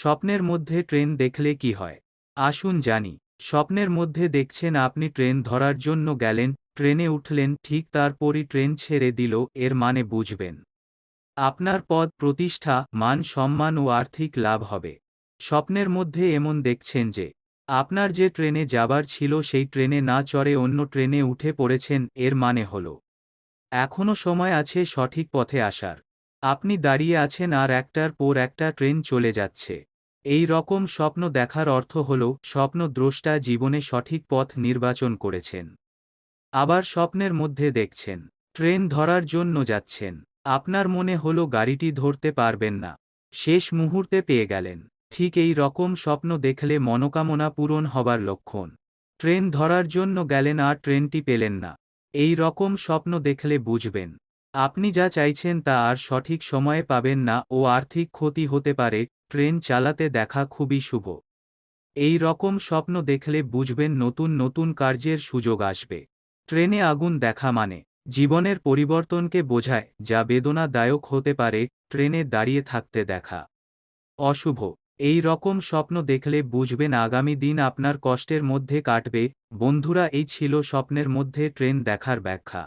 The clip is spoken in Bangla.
স্বপ্নের মধ্যে ট্রেন দেখলে কি হয়? আসুন জানি। স্বপ্নের মধ্যে দেখছেন আপনি ট্রেন ধরার জন্য গেলেন, ট্রেনে উঠলেন, ঠিক তারপরই ট্রেন ছেড়ে দিল, এর মানে বুঝবেন। আপনার পদ, প্রতিষ্ঠা, মান, সম্মান ও আর্থিক লাভ হবে। স্বপ্নের মধ্যে এমন দেখছেন যে, আপনার যে ট্রেনে যাবার ছিল সেই ট্রেনে না চড়ে অন্য ট্রেনে উঠে পড়েছেন, এর মানে হল, এখনও সময় আছে সঠিক পথে আসার। আপনি দাঁড়িয়ে আছেন আর একটার পর একটা ট্রেন চলে যাচ্ছে। এই রকম স্বপ্ন দেখার অর্থ হল, স্বপ্ন দ্রষ্টা জীবনে সঠিক পথ নির্বাচন করেছেন। আবার স্বপ্নের মধ্যে দেখছেন, ট্রেন ধরার জন্য যাচ্ছেন। আপনার মনে হল গাড়িটি ধরতে পারবেন না। শেষ মুহূর্তে পেয়ে গেলেন। ঠিক এই রকম স্বপ্ন দেখলে মনোকামনা পূরণ হবার লক্ষণ। ট্রেন ধরার জন্য গেলেন আর ট্রেনটি পেলেন না। এই রকম স্বপ্ন দেখলে বুঝবেন, আপনি যা চাইছেন তা আর সঠিক সময়ে পাবেন না ও আর্থিক ক্ষতি হতে পারে ট্রেন চালাতে দেখা খুবই শুভ। এই রকম স্বপ্ন দেখলে বুঝবেন নতুন নতুন কার্যের সুযোগ আসবে। ট্রেনে আগুন দেখা মানে জীবনের পরিবর্তনকে বোঝায়, যা বেদনাদায়ক হতে পারে, ট্রেনে দাঁড়িয়ে থাকতে দেখা। অশুভ, এই রকম স্বপ্ন দেখলে বুঝবেন আগামী দিন আপনার কষ্টের মধ্যে কাটবে, বন্ধুরা এই ছিল স্বপ্নের মধ্যে ট্রেন দেখার ব্যাখ্যা।